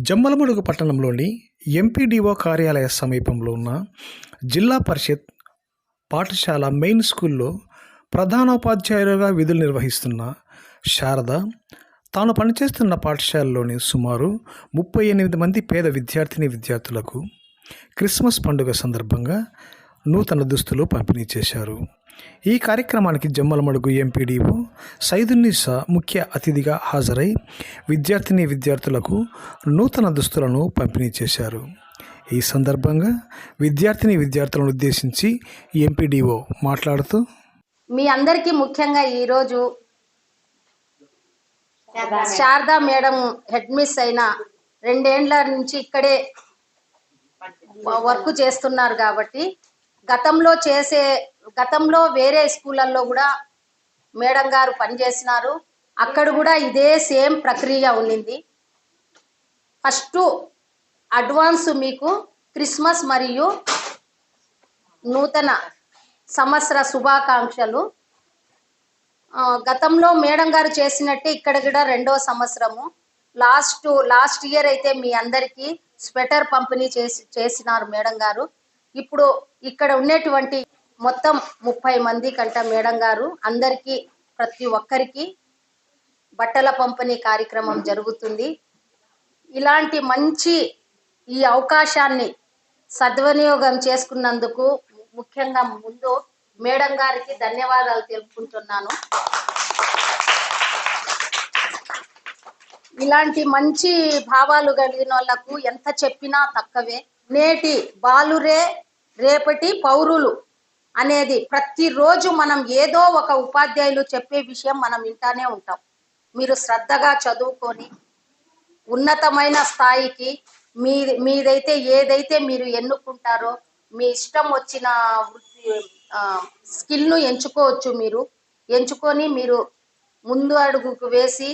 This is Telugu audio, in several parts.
జమ్మలమడుగు పట్టణంలోని ఎంపీడీఓ కార్యాలయ సమీపంలో ఉన్న జిల్లా పరిషత్ పాఠశాల మెయిన్ స్కూల్లో ప్రధానోపాధ్యాయులుగా విధులు నిర్వహిస్తున్న శారద తాను పనిచేస్తున్న పాఠశాలలోని సుమారు ముప్పై ఎనిమిది మంది పేద విద్యార్థిని విద్యార్థులకు క్రిస్మస్ పండుగ సందర్భంగా నూతన దుస్తులు పంపిణీ చేశారు. ఈ కార్యక్రమానికి జమ్మలమడుగు ఎంపీడీఓ సైదున్నీసా ముఖ్య అతిథిగా హాజరై విద్యార్థిని విద్యార్థులకు నూతన దుస్తులను పంపిణీ చేశారు. ఈ సందర్భంగా విద్యార్థిని విద్యార్థులను ఉద్దేశించి ఎంపీడీఓ మాట్లాడుతూ మీ అందరికీ ముఖ్యంగా ఈరోజు శారదా మేడం హెడ్ మిస్ అయిన రెండేండ్ల నుంచి ఇక్కడే వర్క్ చేస్తున్నారు కాబట్టి గతంలో చేసే గతంలో వేరే స్కూళ్ళల్లో కూడా మేడం గారు పనిచేసినారు. అక్కడ కూడా ఇదే సేమ్ ప్రక్రియ ఉండింది ఫస్ట్ అడ్వాన్స్ మీకు క్రిస్మస్ మరియు నూతన సంవత్సర శుభాకాంక్షలు. గతంలో మేడం గారు చేసినట్టే ఇక్కడ కూడా రెండో సంవత్సరము. లాస్ట్ లాస్ట్ ఇయర్ అయితే మీ అందరికీ స్వెటర్ పంపిణీ చేసి చేసినారు మేడం గారు. ఇప్పుడు ఇక్కడ ఉన్నటువంటి మొత్తం ముప్పై మంది కంట మేడం గారు అందరికీ ప్రతి ఒక్కరికి బట్టల పంపిణీ కార్యక్రమం జరుగుతుంది. ఇలాంటి మంచి ఈ అవకాశాన్ని సద్వినియోగం చేసుకున్నందుకు ముఖ్యంగా ముందు మేడం గారికి ధన్యవాదాలు తెలుపుకుంటున్నాను. ఇలాంటి మంచి భావాలు కలిగిన వాళ్ళకు ఎంత చెప్పినా తక్కువే. నేటి బాలురే రేపటి పౌరులు అనేది ప్రతిరోజు మనం ఏదో ఒక ఉపాధ్యాయులు చెప్పే విషయం మనం వింటానే ఉంటాం. మీరు శ్రద్ధగా చదువుకొని ఉన్నతమైన స్థాయికి మీ మీదైతే ఏదైతే మీరు ఎన్నుకుంటారో మీ ఇష్టం వచ్చిన వృత్తి స్కిల్ను ఎంచుకోవచ్చు మీరు. ఎంచుకొని మీరు ముందు అడుగుకు వేసి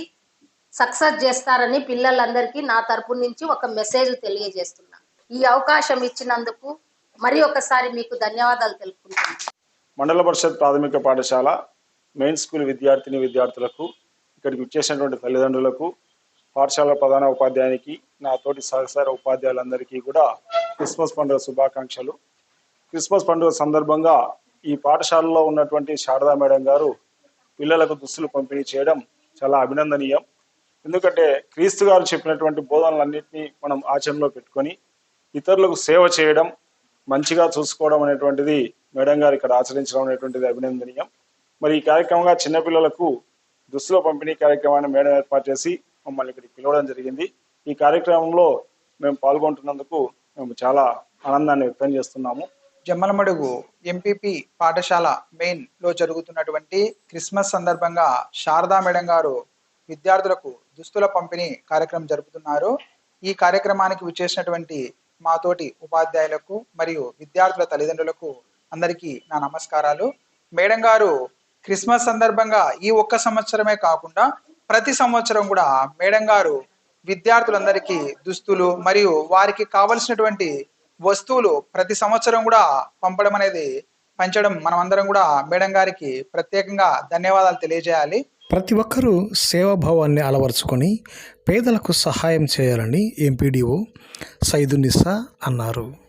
సక్సెస్ చేస్తారని పిల్లలందరికీ నా తరపు నుంచి ఒక మెసేజ్ తెలియజేస్తున్నా. ఈ అవకాశం ఇచ్చినందుకు మరి ఒకసారి మీకు ధన్యవాదాలు తెలుపుకుంటున్నాను. మండల పరిషత్ ప్రాథమిక పాఠశాల మెయిన్ స్కూల్ విద్యార్థిని విద్యార్థులకు ఇక్కడికి వచ్చేసినటువంటి తల్లిదండ్రులకు పాఠశాల ప్రధాన ఉపాధ్యాయునికి నా తోటి సహకార ఉపాధ్యాయులందరికీ కూడా క్రిస్మస్ పండుగ శుభాకాంక్షలు. క్రిస్మస్ పండుగ సందర్భంగా ఈ పాఠశాలలో ఉన్నటువంటి శారదా మేడం గారు పిల్లలకు దుస్తులు పంపిణీ చేయడం చాలా అభినందనీయం. ఎందుకంటే క్రీస్తు గారు చెప్పినటువంటి బోధనలన్నింటినీ మనం ఆచరణలో పెట్టుకొని ఇతరులకు సేవ చేయడం మంచిగా చూసుకోవడం అనేటువంటిది మేడం గారు ఇక్కడ ఆచరించడం అనేటువంటిది అభినందనీయం. మరి ఈ కార్యక్రమంగా చిన్నపిల్లలకు దుస్తుల పంపిణీ కార్యక్రమాన్ని మేడం ఏర్పాటు చేసి మమ్మల్ని ఇక్కడికి పిలవడం జరిగింది. ఈ కార్యక్రమంలో మేము పాల్గొంటున్నందుకు మేము చాలా ఆనందాన్ని వ్యక్తం చేస్తున్నాము. జమ్మలమడుగు ఎంపీపీ పాఠశాల మెయిన్లో జరుగుతున్నటువంటి క్రిస్మస్ సందర్భంగా శారదా మేడం గారు విద్యార్థులకు దుస్తుల పంపిణీ కార్యక్రమం జరుపుతున్నారు. ఈ కార్యక్రమానికి విచ్చేసినటువంటి మాతోటి ఉపాధ్యాయులకు మరియు విద్యార్థుల తల్లిదండ్రులకు అందరికీ నా నమస్కారాలు. మేడం గారు క్రిస్మస్ సందర్భంగా ఈ ఒక్క సంవత్సరమే కాకుండా ప్రతి సంవత్సరం కూడా మేడం గారు విద్యార్థులందరికీ దుస్తులు మరియు వారికి కావలసినటువంటి వస్తువులు ప్రతి సంవత్సరం కూడా పంపడం అనేది పంచడం అందరం కూడా మేడం గారికి ప్రత్యేకంగా ధన్యవాదాలు తెలియజేయాలి. ప్రతి ఒక్కరూ సేవాభావాన్ని అలవరుచుకొని పేదలకు సహాయం చేయాలని ఎంపీడీఓ సైదునిసా అన్నారు.